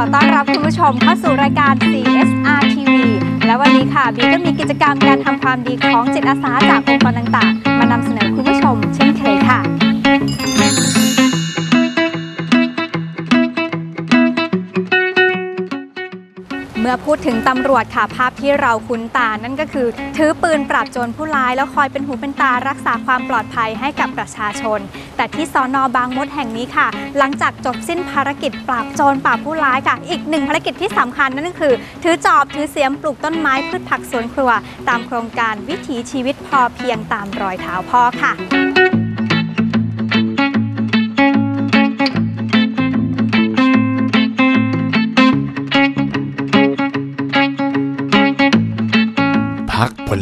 อต้อนรับคุณผู้ชมเข้าสู่รายการ CSR TV และวันนี้ค่ะบีก็มีกิจกรรมการทำความดีของจิตอาสาจากองค์กรต่างๆ มานำเสนอคุณผู้ชม มื่อพูดถึงตำรวจค่ะภาพที่เราคุ้นตา นั่นก็คือ ถือปืนปราบโจรผู้ร้ายแล้วคอยเป็นหูเป็นตารักษาความปลอดภัยให้กับประชาชน แต่ที่สอนอบางมดแห่งนี้ค่ะ หลังจากจบสิ้นภารกิจปราบโจรปราบผู้ร้ายค่ะ อีกหนึ่งภารกิจที่สำคัญนั่นก็คือ ถือจอบถือเสียมปลูกต้นไม้พืชผักสวนครัว ตามโครงการวิถีชีวิตพอเพียงตามรอยเท้าพ่อค่ะ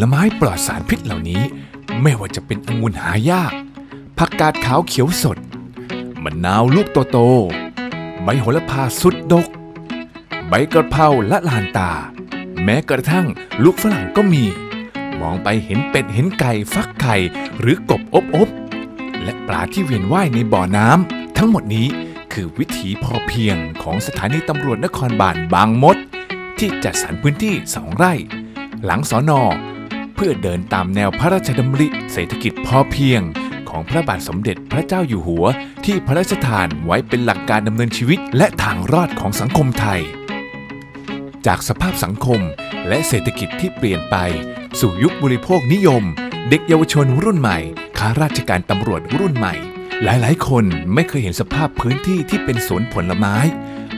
ลไม้ปลอดสารพิษเหล่านี้ ไม่ว่าจะเป็นองุ่นหายาก ผักกาดขาวเขียวสด มะนาวลูกโตๆใบโหระพาสุดดก ใบกระเพราละลานตา แม้กระทั่งลูกฝรั่งก็มี มองไปเห็นเป็ดเห็นไก่ฟักไข่หรือกบอบอบและปลาที่เวียนว่ายในบ่อน้ำทั้งหมดนี้คือวิถีพอเพียงของสถานีตำรวจนครบาลบางมด ที่จัดสรรพื้นที่สองไร่ หลังสอนอ เพื่อเดินตามแนวพระราชดำริเศรษฐกิจพอเพียง ของพระบาทสมเด็จพระเจ้าอยู่หัว ที่พระราชทานไว้เป็นหลักการดำเนินชีวิต และทางรอดของสังคมไทย จากสภาพสังคมและเศรษฐกิจที่เปลี่ยนไป สู่ยุคบริโภคนิยม เด็กเยาวชนรุ่นใหม่ข้าราชการตำรวจรุ่นใหม่ หลาย ๆ คนไม่เคยเห็นสภาพพื้นที่ที่เป็นสวนผลไม้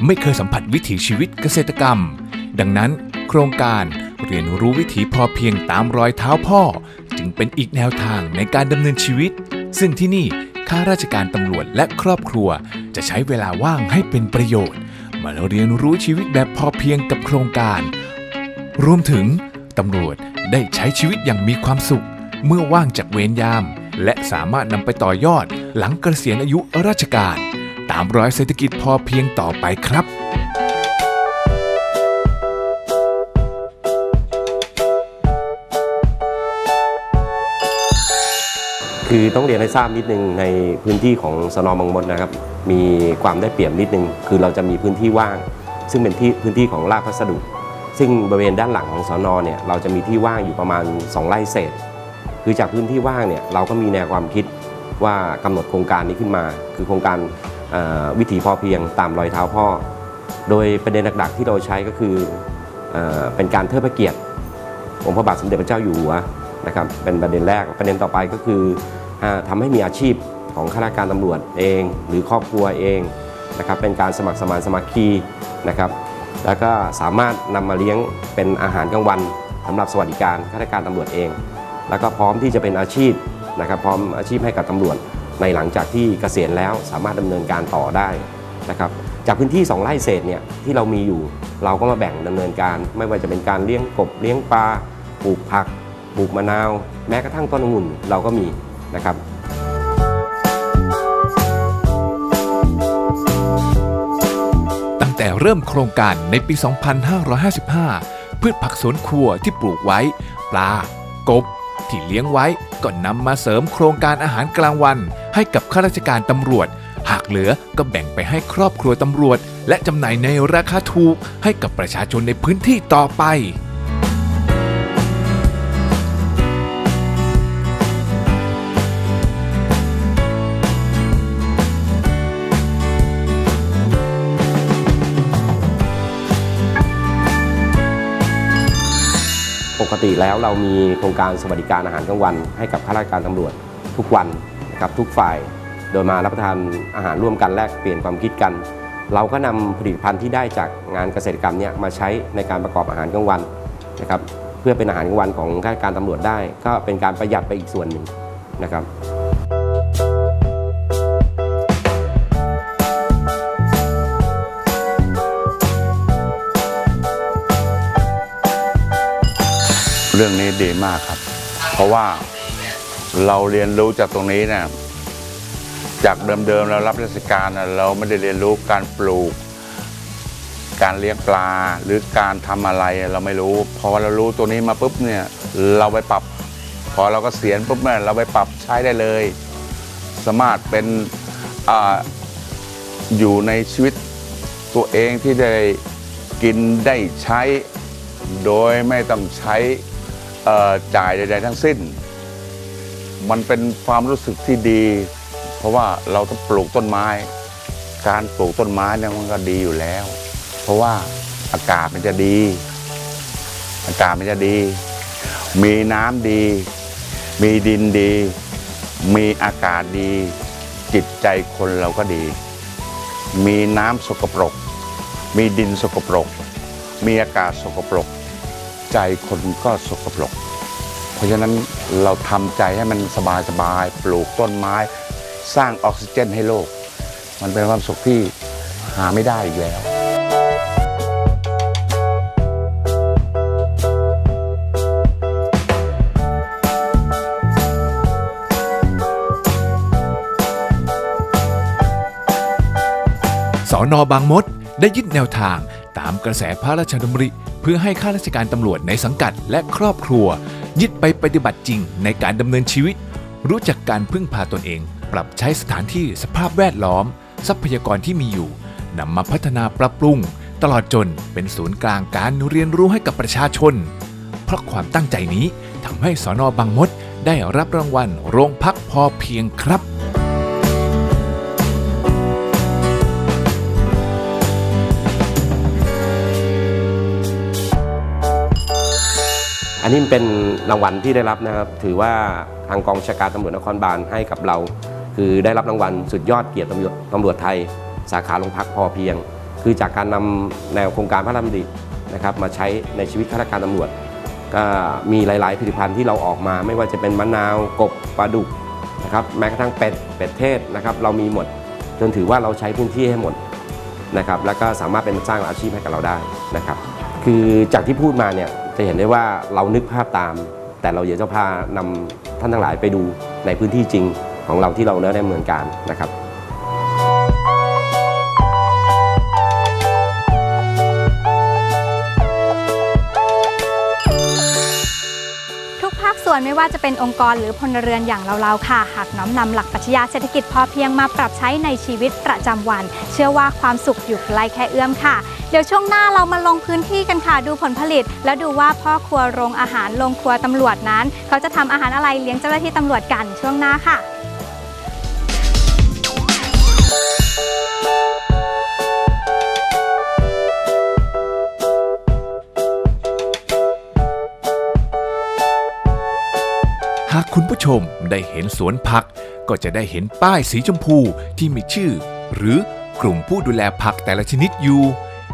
ไม่เคยสัมผัสวิถีชีวิตเกษตรกรรม ดังนั้น โครงการ เรียนรู้วิถีพอเพียงตามรอยเท้าพ่อ จึงเป็นอีกแนวทางในการดำเนินชีวิต ซึ่งที่นี่ข้าราชการตำรวจและครอบครัว จะใช้เวลาว่างให้เป็นประโยชน์ มาเรียนรู้ชีวิตแบบพอเพียงกับโครงการ รวมถึงตำรวจได้ใช้ชีวิตอย่างมีความสุข เมื่อว่างจากเวรยาม และสามารถนำไปต่อยอด หลังเกษียณอายุราชการ ตามรอยเศรษฐกิจพอเพียงต่อไปครับ คือต้องเรียนให้ทราบนิดนึงในพื้นที่ของสนบางมดนะครับ มีความได้เปรียบนิดนึง คือเราจะมีพื้นที่ว่าง ซึ่งเป็นที่พื้นที่ของราชพัสดุ ซึ่งบริเวณด้านหลังของสนเนี่ยเราจะมีที่ว่างอยู่ประมาณ 2 ไร่เศษ คือจากพื้นที่ว่างเนี่ยเราก็มีแนวความคิดว่ากำหนดโครงการนี้ขึ้นมา คือโครงการวิถีพอเพียงตามรอยเท้าพ่อ โดยประเด็นหลักๆที่เราใช้ก็คืออเป็นการเทิดพระเกียรติองค์พระบาทสมเด็จพระเจ้าอยู่หัวนะครับเป็นประเด็นแรกประเด็นต่อไปก็คือ อาทำให้มีอาชีพของข้าราชการตำรวจเอง หรือครอบครัวเองนะครับเป็นการสมัครสมานสมัคคีนะครับแล้วก็สามารถนำมาเลี้ยงเป็นอาหารกลางวันสำหรับสวัสดิการข้าราชการตำรวจเอง แล้วก็พร้อมที่จะเป็นอาชีพนะครับพร้อมอาชีพให้กับตำรวจ ในหลังจากที่เกษียณแล้วสามารถดำเนินการต่อได้นะครับจากพื้นที่ 2 ไร่เศษเนี่ยที่เรามีอยู่เราก็มาแบ่งดำเนินการ ไม่ว่าจะเป็นการเลี้ยงกบเลี้ยงปลาปลูกผักปลูกมะนาว แม้กระทั่งต้นองุ่นเราก็มี นะครับตั้งแต่เริ่มโครงการในปี 2555 พืชผักสวนครัวที่ปลูกไว้ ปลา กบ ที่เลี้ยงไว้ก็นำมาเสริมโครงการอาหารกลางวัน ให้กับข้าราชการตำรวจ หากเหลือก็แบ่งไปให้ครอบครัวตำรวจ และจำหน่ายในราคาถูกให้กับประชาชนในพื้นที่ต่อไป ปกติแล้วเรามีโครงการสวัสดิการอาหารกลางวัน ให้กับข้าราชการตำรวจทุกวันนะครับทุกฝ่าย โดยมารับประทานอาหารร่วมกันแลกเปลี่ยนความคิดกัน เราก็นำผลิตภัณฑ์ที่ได้จากงานเกษตรกรรมเนี่ยมาใช้ในการประกอบอาหารกลางวันนะครับเพื่อเป็นอาหารกลางวันของข้าราชการตำรวจได้ ก็เป็นการประหยัดไปอีกส่วนหนึ่งนะครับ รื่องนี้ดีมากครับ เพราะว่าเราเรียนรู้จากตรงนี้เนี่ยจากเดิมๆเรารับราชการนะเราไม่ได้เรียนรู้การปลูก การเลี้ยงปลาหรือการทำอะไรเราไม่รู้พอเรารู้ตัวนี้มาปุ๊บเนี่ยเราไปปรับ พอเราก็เสียณปุ๊บเนี่ยเราไปปรับใช้ได้เลย สามารถเป็นออยู่ในชีวิตตัวเองที่ได้กินได้ใช้ โดยไม่ต้องใช้ จ่ายใดๆทั้งสิ้น มันเป็นความรู้สึกที่ดี เพราะว่าเราต้องปลูกต้นไม้ การปลูกต้นไม้เนี่ยมันก็ดีอยู่แล้ว เพราะว่าอากาศมันจะดี อากาศมันจะดี มีน้ำดี มีดินดี มีอากาศดี จิตใจคนเราก็ดี มีน้ำสกปรก มีดินสกปรก มีอากาศสกปรก ใจคนก็สกปรก เพราะฉะนั้นเราทำใจให้มันสบายๆปลูกต้นไม้ สร้างออกซิเจนให้โลก มันเป็นความสุขที่หาไม่ได้อีกแล้วสอนอบางมดได้ยึดแนวทางตามกระแสพระราชดำริ เพื่อให้ข้าราชการตำรวจในสังกัดและครอบครัว ยึดไปปฏิบัติจริงในการดำเนินชีวิต รู้จักการพึ่งพาตนเอง ปรับใช้สถานที่สภาพแวดล้อม ทรัพยากรที่มีอยู่นำมาพัฒนาปรับปรุง ตลอดจนเป็นศูนย์กลางการเรียนรู้ให้กับประชาชน เพราะความตั้งใจนี้ทำให้สอนอบางมดได้รับรางวัลโรงพักพอเพียงครับ นนี้เป็นรางวัลที่ได้รับนะครับ ถือว่าทางกองชาการตำรวจนครบาลให้กับเรา คือได้รับรางวัลสุดยอดเกียรติตำรวจตำรวจไทย สาขาโรงพักพอเพียง คือจากการนำแนวโครงการพระราชดำรินะครับมาใช้ในชีวิตข้าราชการตำรวจ ก็มีหลาย ๆ ผลิตภัณฑ์ที่เราออกมา ไม่ว่าจะเป็นมะนาวกบปลาดุกนะครับแม้กระทั่งเป็ดเป็ดเทศนะครับเรามีหมดจนถือว่าเราใช้พื้นที่ให้หมดนะครับแล้วก็สามารถเป็นสร้างอาชีพให้กับเราได้นะครับ คือจากที่พูดมาเนี่ย จะเห็นได้ว่าเรานึกภาพตาม แต่เราอยากจะพานำท่านทั้งหลายไปดูในพื้นที่จริงของเราที่เราได้ดำเนินการนะครับ ส่วนไม่ว่าจะเป็นองค์กรหรือพลเรือนอย่างเราๆค่ะ หากน้อมนำหลักปรัชญาเศรษฐกิจพอเพียงมาปรับใช้ในชีวิตประจำวัน เชื่อว่าความสุขอยู่ใกล้แค่เอื้อมค่ะ เดี๋ยวช่วงหน้าเรามาลงพื้นที่กันค่ะ ดูผลผลิต แล้วดูว่าพ่อครัวโรงอาหารโรงครัวตำรวจนั้น เขาจะทำอาหารอะไรเลี้ยงเจ้าหน้าที่ตำรวจกันช่วงหน้าค่ะ ชมได้เห็นสวนผัก ก็จะได้เห็นป้ายสีชมพูที่มีชื่อ หรือกลุ่มผู้ดูแลผักแต่ละชนิดอยู่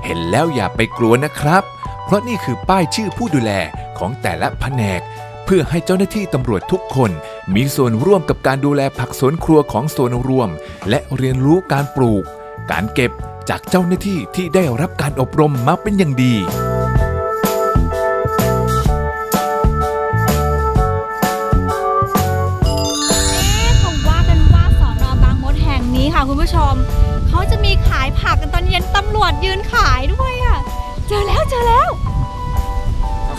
เห็นแล้วอย่าไปกลัวนะครับ เพราะนี่คือป้ายชื่อผู้ดูแลของแต่ละแผนก เพื่อให้เจ้าหน้าที่ตำรวจทุกคน มีส่วนร่วมกับการดูแลผักสวนครัวของส่วนรวม และเรียนรู้การปลูก การเก็บจากเจ้าหน้าที่ที่ได้รับการอบรมมาเป็นอย่างดี เขาจะมีขายผักกันตอนเย็นตำรวจยืนขายด้วยอะ เจอแล้วเจอแล้ว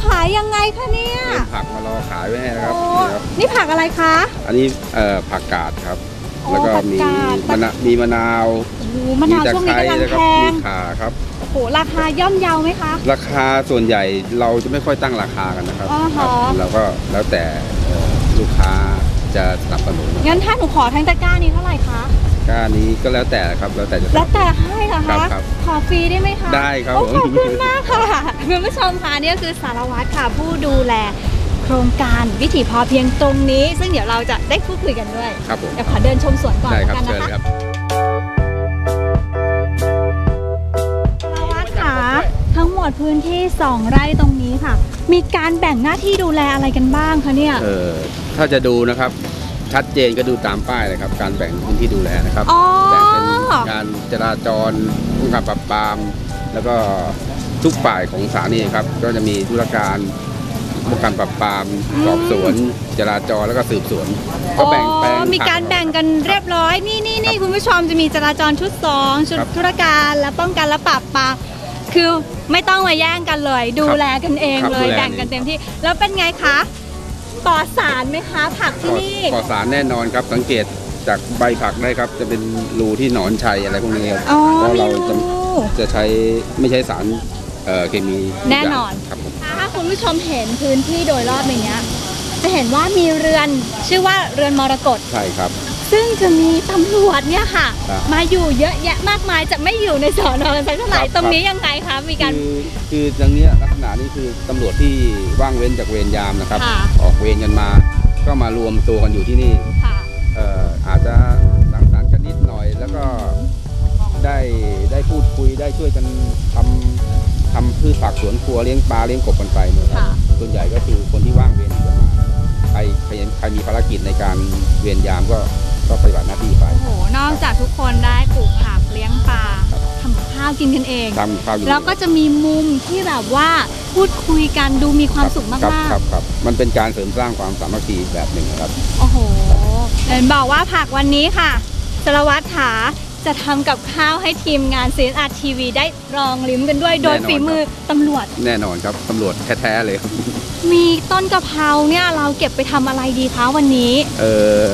ขายยังไงคะเนี่ยผักมารอขายไว้ให้นะครับโอ้นี่ครับ นี่ผักอะไรคะ อันนี้เอ่อผักกาดครับ โอ้แล้วก็มีผักกาด มะนาวมีมะนาวโอ้โหมะนาวตะช่วงไคนี้ร้กำลังแล้วก็แพมีงข่าครับ โอ้โหราคาย่อมเยาไหมคะ ราคาส่วนใหญ่เราจะไม่ค่อยตั้งราคากันนะครับอ๋อครัฮะเราก็แล้วแต่เอ่อลูกค้าจะสนับสนุนงั้นถ้าหนูขอทั้งตะกร้านี้เท่าไหร่คะ ก้านี้ก็แล้วแต่ครับแล้วแต่จะ แล้วแต่ให้เหรอครัคะ บครับขอฟรีได้ไหมคะได้ครับโอ้ผม ขอบคุณมากค่ะคุณผู้ชมค่ะนี่ก็คือสารวัตรค่ะ ผู้ดูแลโครงการวิถีพอเพียงตรงนี้ ซึ่งเดี๋ยวเราจะได้พูดคุยกันด้วยครับผมเดี๋ยวขอเดินชมสวนก่อนได้แล้วครับกันเชินะญคะเลยครับสารวัตรค่ะทั้งหมดพื้นที่ 2 ไร่ตรงนี้ค่ะ มีการแบ่งหน้าที่ดูแลอะไรกันบ้างคะเนี่ย เออถ้าจะดูนะครับ ชัดเจนก็ดูตามป้ายเลยครับ การแบ่งพื้นที่ดูแลนะครับอ๋อ แบ่งเป็นการจราจรป้องกันปราบปราม แล้วก็ทุกฝ่ายของสถานีครับ ก็จะมีธุรการป้องกันปราบปรามสอบสวน จราจรแล้วก็สืบสวน ก็แบ่งแปลงอ๋อมีการแบ่งกันเรียบร้อย นี่นี่นี่คุณผู้ชมจะมีจราจรชุด2ชุดครับธุรการและป้องกันและปราบปรามคือไม่ต้องมาแย่งกันเลย ดูแลกันเองครับเลยดูแลแบ่งกันเต็มที่ แล้วเป็นไงคะ ปลอดสารไหมคะผักที่นี่ปลอดสารแน่นอนครับสังเกตจากใบผักได้ครับ จะเป็นรูที่หนอนชัยอะไรพวกนี้ครับอ๋อเพราะมีเรารูจะจะใช้ไม่ใช้สารเอ่อเคมีทุกแน่นอนย่างครับผมถ้าคุณผู้ชมเห็นพื้นที่โดยรอบในเนี้ยจะเห็นว่ามีเรือนชื่อว่าเรือนมรกตใช่ครับ ซึ่งจะมีตำรวจเนี่ยค่ะ ครับมาอยู่เยอะแยะมากมายจะไม่อยู่ในสอนอสักเท่าไหร่ครับ ตรงนี้ยังไงคะมีการ คือคือตรงเนี้ยลักษณะนี้คือตำรวจที่ว่างเว้นจากเวรยามนะครับ ค่ะ ออกเวรกันมา ก็มารวมตัวกันอยู่ที่นี่ ค่ะ เอ่ออาจจะสังสรรค์กันนิดหน่อย แล้วก็ได้ได้พูดคุยได้ช่วยกันทำทำพืชผักสวนครัวเลี้ยงปลาเลี้ยงกบกันไปเนี่ยครับค่ะ ส่วนใหญ่ก็คือคนที่ว่างเวรจะมาใครใครใครมีภารกิจในการเวรยามก็ ก็ปฏิบัติหน้าที่ไป โอ้โห นอกจากทุกคนได้ปลูกผักเลี้ยงปลาครับทำกับข้าวกินกันเอง ทำข้าวอยู่แล้วก็จะมีมุมที่แบบว่าพูดคุยกันดูมีความสุขครับมากครับครับมันเป็นการเสริมสร้างความสามัคคีแบบหนึ่งนะครับ ๆ โอ้โหเห็นบอกว่าผักวันนี้ค่ะสารวัตรขาจะทำกับข้าวให้ทีมงานซีนอาร์ทีวีได้ลองลิ้มกันด้วย โดยแน่นอน ฝีมือตำรวจ แน่นอนครับตำรวจแท้ๆเลยครับมีต้นกะเพราเนี่ยเราเก็บไปทำอะไรดีคะวันนี้ เออ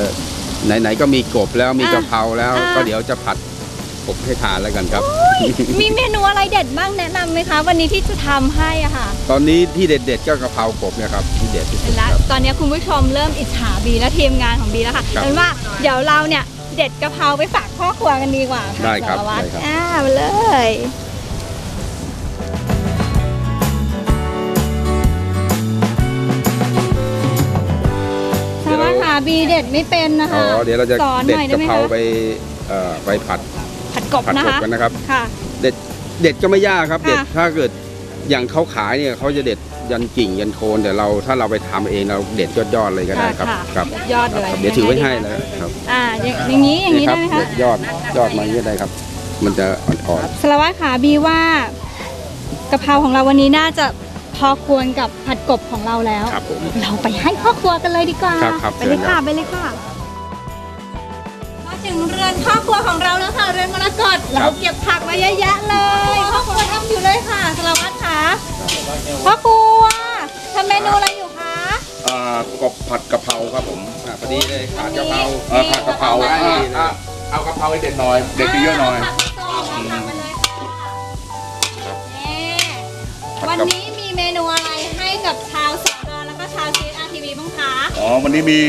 ไหนๆก็มีกบแล้วมีอะกะเพราแล้วอะก็เดี๋ยวจะผัดกบให้ทานแล้วกันครับ มีเมนูอะไรเด็ดบ้างแนะนำไหมคะ วันนี้ที่จะทำให้อะค่ะ ตอนนี้ที่เด็ดๆก็กะเพรากบเนี่ยครับที่เด็ดที่สุเห็ดนแล้วครับตอนนี้คุณผู้ชมเริ่มอิจฉาบีและทีมงานของบีแล้วค่ะครับเป็นว่าเดี๋ยวเราเนี่ยเด็ดกะเพราไปฝากพ่อครัวกันดีกว่าะได้ครับสารวัตรได้ครับ อ่ามาเลย บีเด็ดไม่เป็นนะคะอ๋อเดี๋ยวเราจะสอนหเด็ดน่อยได้กะไหมเพราคะไปเอ่อไปผัดผัดกบผัดนะกบคะกันนะครับ ค่ะ เด็ดเด็ดก็ไม่ยากครับ ค่ะ เด็ดถ้าเกิดอย่างเขาขายเนี่ยเขาจะเด็ดยันกิ่งยันโคนแต่เราถ้าเราไปทำเองเราเด็ดยอดๆเลยก็ได้ครับค่ะครับยอดเลยครับเดี๋ยวถือไว้ให้นะครับอ่าอย่างอย่างนี้อย่างนี้ครัได้ไหมคะ เด็ดยอดยอดมาอย่างนี้ได้ครับ มันจะอ่อนสารวัตรค่ะบีว่ากะเพราของเราวันนี้น่าจะ พอควรกับผัดกบของเราแล้วๆครับผม เราไปให้พ่อครัวกันเลยดีกว่า ครับครับไปเลยเชิญครัค่ะบไปเลยค่ะ มาถึงเรือนพ่อครัวของเราแล้วค่ะ เรือนมรกตเราเก็บผักมาเยอะแยะเลยพ่อครัวทำอยู่เลยค่ะสารวัตรค่ะพ่อครัวทำเมนูอะไรอยู่คะอ่ากบผัดกะเพราครับผมอะพอดีเลยขาดกะเพราอ่าผัดกะเพรามีอ่าอ่าเอากะเพราให้เด็ดหน่อย เด็ดเยอะๆหน่อยผักซองแล้วทำมาเลยค่ะนี่วันนี้ มีเมนูอะไรให้กับชาวสอนอแล้วก็ชาวซีอาร์ทีวีบ้างคะอ๋อวันนี้มี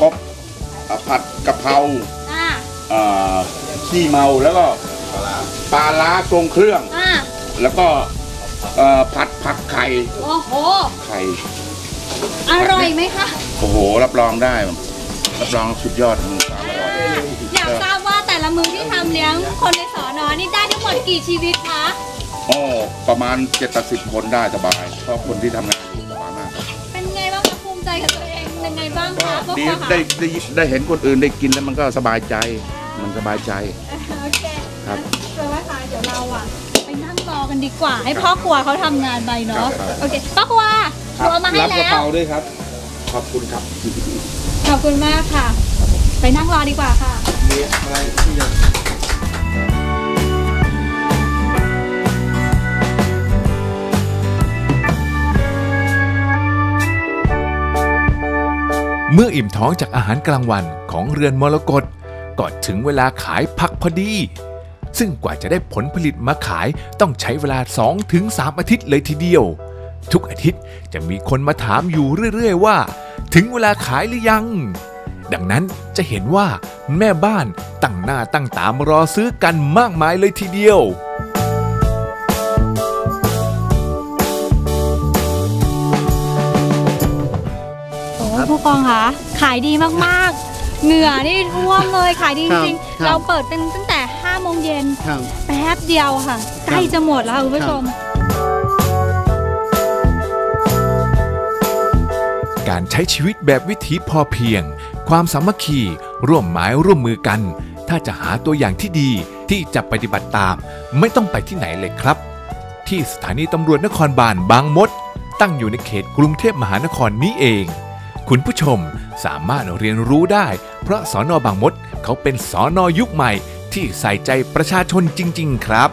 กบอ่าผัดกะเพราอ่าอ่าขี้เมาแล้วก็ปลาล้าทรงเครื่อง อ่าแล้วก็เอ่อผัดผักไข่โอ้โห ไข่อร่อยไหมคะ โอ้โห รับรองได้ รับรองสุดยอดของความอร่อย อยากทราบว่าแต่ละมื้อที่ทำเลี้ยงคนในสอนอนี่ได้ทั้งหมดกี่ชีวิตคะ โอ้ประมาณเจ็ดสิบคนได้สบายเพราะคนที่ทำงานอยู่สบายมากครับเป็นไงบ้างคะภูมิใจกับตัวเองยังไงบ้างก็คะพวกดีเราค่ะได้ได้ได้เห็นคนอื่นได้กินแล้วมันก็สบายใจมันสบายใจ โอเคครับเดี๋ยวว่าค่ะเดี๋ยวเราอะไปนั่งรอกันดีกว่า ให้พ่อครัวเขาทำงานไปเนาะครับ โอเคพ่อครัวครัวมาให้รับกะแล้เพวราด้วยครับ ขอบคุณครับขอบคุณมากค่ะ ไปนั่งรอดีกว่าค่ะ มีอะไรที่จะ เมื่ออิ่มท้องจากอาหารกลางวันของเรือนมรกตก็ถึงเวลาขายผักพอดี ซึ่งกว่าจะได้ผลผลิตมาขายต้องใช้เวลา 2-3 อาทิตย์เลยทีเดียว ทุกอาทิตย์จะมีคนมาถามอยู่เรื่อยๆว่า ถึงเวลาขายหรือยัง ดังนั้นจะเห็นว่าแม่บ้านตั้งหน้าตั้งตามารอซื้อกันมากมายเลยทีเดียว อ้ผู้กองคะขายดีมากๆ เหงื่อนี่ท่วมเลยขายดีจริงครับๆเราเปิดเป็นตั้งแต่5โมงเย็นครับแป๊บเดียวค่ะ ใกล้จะหมดแล้วค่ะคุณผู้ชม การใช้ชีวิตแบบวิถีพอเพียง ความสามัคคีร่วมไม้ร่วมมือกัน ถ้าจะหาตัวอย่างที่ดีที่จะปฏิบัติตาม ไม่ต้องไปที่ไหนเลยครับ ที่สถานีตำรวจนครบาลบางมด ตั้งอยู่ในเขตกรุงเทพมหานครนี้เอง คุณผู้ชมสามารถเรียนรู้ได้ เพราะสอนอบางมดเขาเป็นสอนอยุคใหม่ ที่ใส่ใจประชาชนจริง ๆ ครับ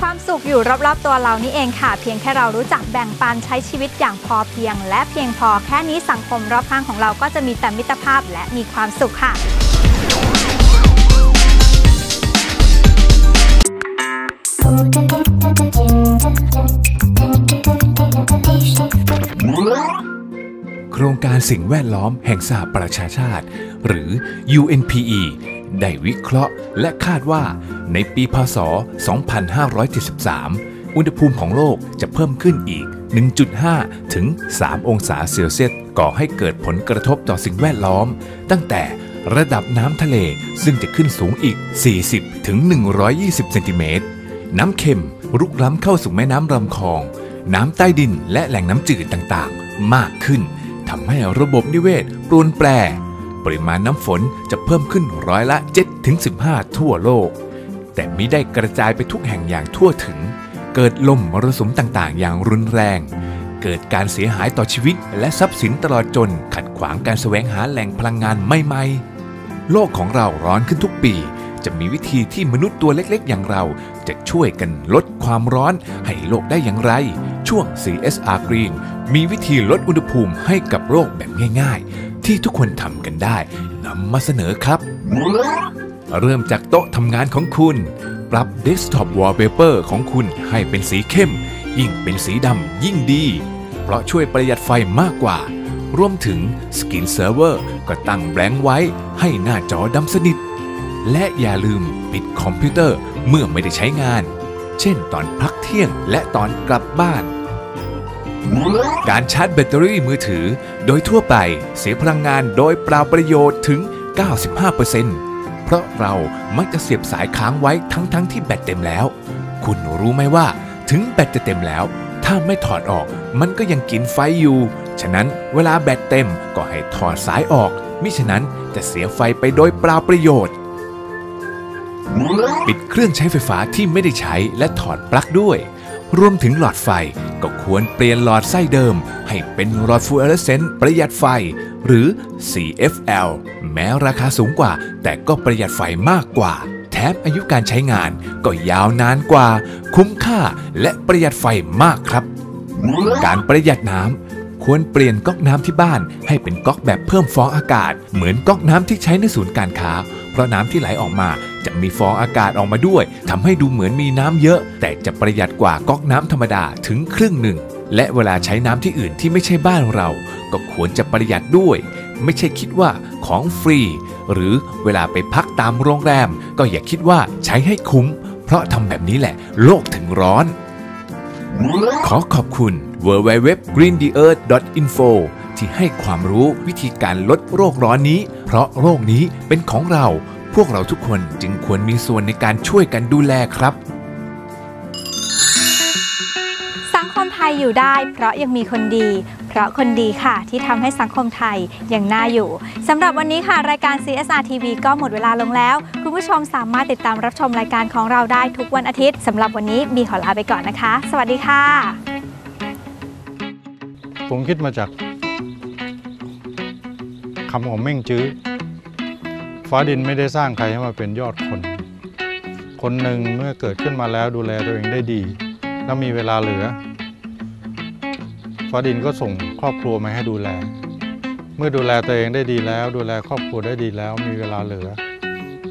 ความสุขอยู่รอบๆตัวเรานี่เองค่ะ เพียงแค่เรารู้จักแบ่งปันใช้ชีวิตอย่างพอเพียง และเพียงพอแค่นี้สังคมรอบข้างของเราก็จะมีแต่มิตรภาพและมีความสุขค่ะ โครงการสิ่งแวดล้อมแห่งสหประชาชาติ หรือ UNPE ได้วิเคราะห์และคาดว่าในปีพศ 2573 อุณหภูมิของโลกจะเพิ่มขึ้นอีก 1.5 ถึง 3 องศาเซลเซียส ก่อให้เกิดผลกระทบต่อสิ่งแวดล้อม ตั้งแต่ระดับน้ำทะเลซึ่งจะขึ้นสูงอีก 40 ถึง 120 เซนติเมตร น้ำเค็มรุกล้ำเข้าสู่แม่น้ำลำคลอง น้ำใต้ดินและแหล่งน้ำจืดต่างๆ มากขึ้นทำให้ระบบนิเวศปรวนแปร ปริมาณน้ำฝนจะเพิ่มขึ้นร้อยละ 7-15 ทั่วโลก แต่มิได้กระจายไปทุกแห่งอย่างทั่วถึง เกิดลมมรสุมต่างๆ อย่างรุนแรง เกิดการเสียหายต่อชีวิต และทรัพย์สินตลอดจนขัดขวางการแสวงหาแหล่งพลังงานใหม่ๆ โลกของเราร้อนขึ้นทุกปี จะมีวิธีที่มนุษย์ตัวเล็กๆ อย่างเรา จะช่วยกันลดความร้อนให้โลกได้อย่างไร ช่วง CSR Green มีวิธีลดอุณหภูมิให้กับโลกแบบง่าย ๆ ที่ทุกคนทำกันได้นำมาเสนอครับ เริ่มจากโต๊ะทำงานของคุณ ปรับ Desktop Wallpaper ของคุณให้เป็นสีเข้ม ยิ่งเป็นสีดำยิ่งดี เพราะช่วยประหยัดไฟมากกว่ารวมถึง Skin Server ก็ตั้งแบงค์ไว้ให้หน้าจอดำสนิท และอย่าลืมปิดคอมพิวเตอร์เมื่อไม่ได้ใช้งาน เช่นตอนพักเที่ยงและตอนกลับบ้าน การชาร์จแบตเตอรี่มือถือโดยทั่วไปเสียพลังงานโดยเปล่าประโยชน์ถึง 95%เพราะเรามักจะเสียบสายค้างไว้ทั้งๆทที่แบตเต็มแล้ว คุณรู้ไหมว่าถึงแบตจะเต็มแล้ว ถ้าไม่ถอดออกมันก็ยังกินไฟอยู่ ฉะนั้นเวลาแบตเต็มก็ให้ถอดสายออกมิฉะนั้นจะเสียไฟไปโดยเปล่าประโยชน์ ปิดเครื่องใช้ไฟฟ้าที่ไม่ได้ใช้และถอดปลั๊กด้วย รวมถึงหลอดไฟก็ควรเปลี่ยนหลอดไส้เดิม ให้เป็นหลอดฟลูออเรสเซนต์ประหยัดไฟ หรือ CFL แม้ราคาสูงกว่า แต่ก็ประหยัดไฟมากกว่า แถมอายุการใช้งานก็ยาวนานกว่า คุ้มค่าและประหยัดไฟมากครับ การประหยัดน้ำ ควรเปลี่ยนก๊อกน้ำที่บ้านให้เป็นก๊อกแบบเพิ่มฟองอากาศ เหมือนก๊อกน้ำที่ใช้ในศูนย์การค้า เพราะน้ำที่ไหลออกมาจะมีฟองอากาศออกมาด้วยทำให้ดูเหมือนมีน้ำเยอะ แต่จะประหยัดกว่าก๊อกน้ำธรรมดาถึงครึ่งหนึ่ง และเวลาใช้น้ำที่อื่นที่ไม่ใช่บ้านเรา ก็ควรจะประหยัดด้วย ไม่ใช่คิดว่าของฟรี หรือเวลาไปพักตามโรงแรม ก็อย่าคิดว่าใช้ให้คุ้ม เพราะทำแบบนี้แหละ โลกถึงร้อน ขอขอบคุณ www.greentheearth.info ที่ให้ความรู้วิธีการลดโรคร้อนนี้ เพราะโรคนี้เป็นของเรา พวกเราทุกคนจึงควรมีส่วนในการช่วยกันดูแลครับ สังคมไทยอยู่ได้เพราะยังมีคนดี เพราะคนดีค่ะ ที่ทำให้สังคมไทยยังน่าอยู่สำหรับวันนี้ค่ะ รายการ CSR TV ก็หมดเวลาลงแล้ว คุณผู้ชมสามารถติดตามรับชมรายการของเราได้ทุกวันอาทิตย์สำหรับวันนี้มีขอลาไปก่อนนะคะ สวัสดีค่ะ ผมคิดมาจากคำของเม่งจื้อฟ้าดินไม่ได้สร้างใครให้มาเป็นยอดคน คนหนึ่งเมื่อเกิดขึ้นมาแล้วดูแลตัวเองได้ดี แล้วมีเวลาเหลือ ฟ้าดินก็ส่งครอบครัวมาให้ดูแล เมื่อดูแลตัวเองได้ดีแล้ว ดูแลครอบครัวได้ดีแล้ว มีเวลาเหลือ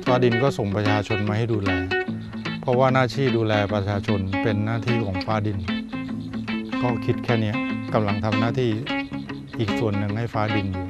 ฟ้าดินก็ส่งประชาชนมาให้ดูแล เพราะว่าหน้าที่ดูแลประชาชนเป็นหน้าที่ของฟ้าดิน ก็คิดแค่นี้ กำลังทำหน้าที่อีกส่วนหนึ่งให้ฟ้าดินอยู่